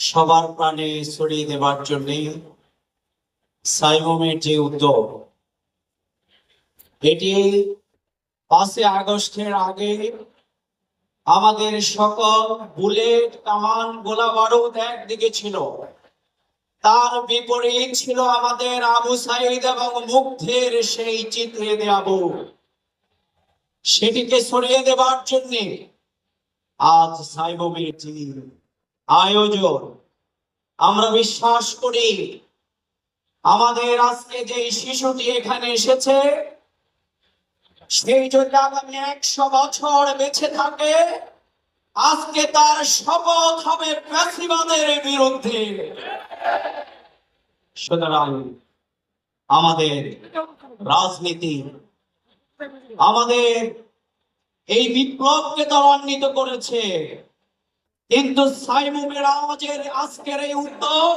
সবার প্রাণে ছড়িয়ে দেবার জন্য সাইমমের যে উদ্যোগ, এটি পাঁচই আগস্টের আগে আমাদের সকল বুলেট, কামান, গোলা বারুদ একদিকে ছিল। তার বিপরীত ছিল আমাদের আবু সাইদ এবং মুগ্ধের সেই চিত্রে দেয়াব। সেটিকে সরিয়ে দেবার জন্যে আজ যে আয়োজন, আমরা বিশ্বাস করি, আমাদের আজকে যে শিশুটি এখানে এসেছে, সেই যদি আগামী একশো বছর বেঁচে থাকে। আজকে তার শপথ হবে প্রাসিবাদের বিরুদ্ধে। সুতরাং আমাদের রাজনীতি, আমাদের এই বিপ্লবকে ত্বরান্বিত করেছে। কিন্তু সাইমুমের আওয়াজের আজকের এই উদ্যোগ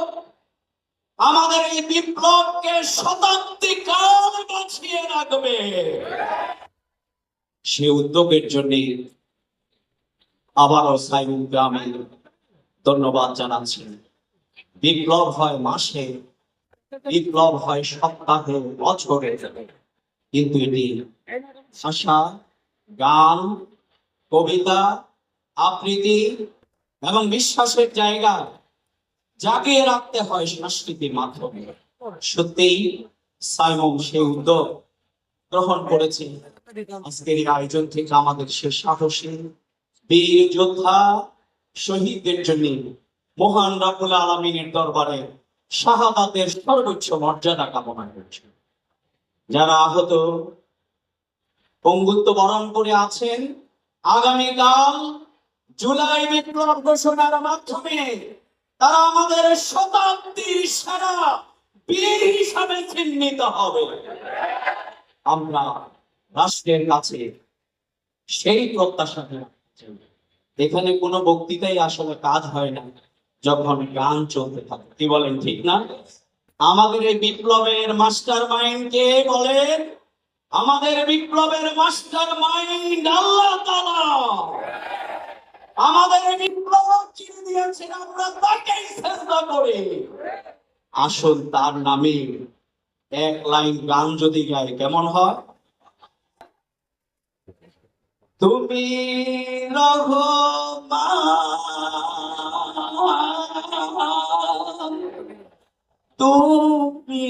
আমাদের এই বিপ্লবকে শতাব্দী কাল বাঁচিয়ে রাখবে। সে উদ্যোগের জন্য আবারও সাইমুমকে আমি ধন্যবাদ জানাচ্ছি। বিপ্লব হয় মাসে, বিপ্লব হয় সপ্তাহে, বছরে। কিন্তু এটি ভাষা গান, কবিতা, আবৃত্তি এবং বিশ্বাসের জায়গা জাগিয়ে রাখতে হয় সংস্কৃতির মাধ্যমে। সত্যিই সাইমন সেই উদ্যোগ গ্রহণ করেছে। আজকের এই আয়োজন থেকে আমাদের সে সাহসী বীর যোদ্ধা শহীদদের জন্য মহান রাবুল আলমিনের দরবারে শাহাদাতের সর্বোচ্চ মর্যাদা কামনা করছে। যারা আহত পঙ্গুত্ব বরণ করে আছেন আগামীকাল জুলাই বিপ্লব ঘোষণার মাধ্যমে তারা আমাদের শতাব্দীর সেরা বীর হিসাবে চিহ্নিত হবে। আমরা রাষ্ট্রের কাছে সেই প্রত্যাশা এখানে কোনো বক্তৃতাই আসলে কাজ হয় না, যখন গান চলতে থাকে। কি বলেন, ঠিক না? আমাদের এই বিপ্লবের মাস্টার মাইন্ড কে বলেন আমাদের বিপ্লবের মাস্টার মাইন্ড আল্লাহ আমাদের বিপ্লব চিনে দিয়েছেন আমরা তাকেই চেষ্টা করি। আসল তার নামে এক লাইন গান যদি গায়, কেমন হয়? তুমি রহমান, তুমি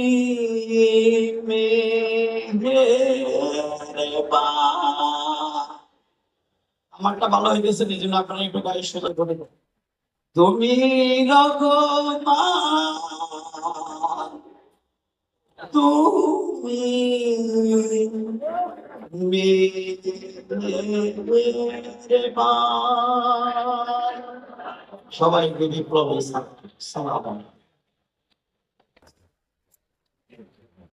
আমারটা ভালো হয়ে গেছে এই জন্য আপনারা একটু গায়ে সোজা করে তুমি সবাইকে বিপ্লবী সালাম।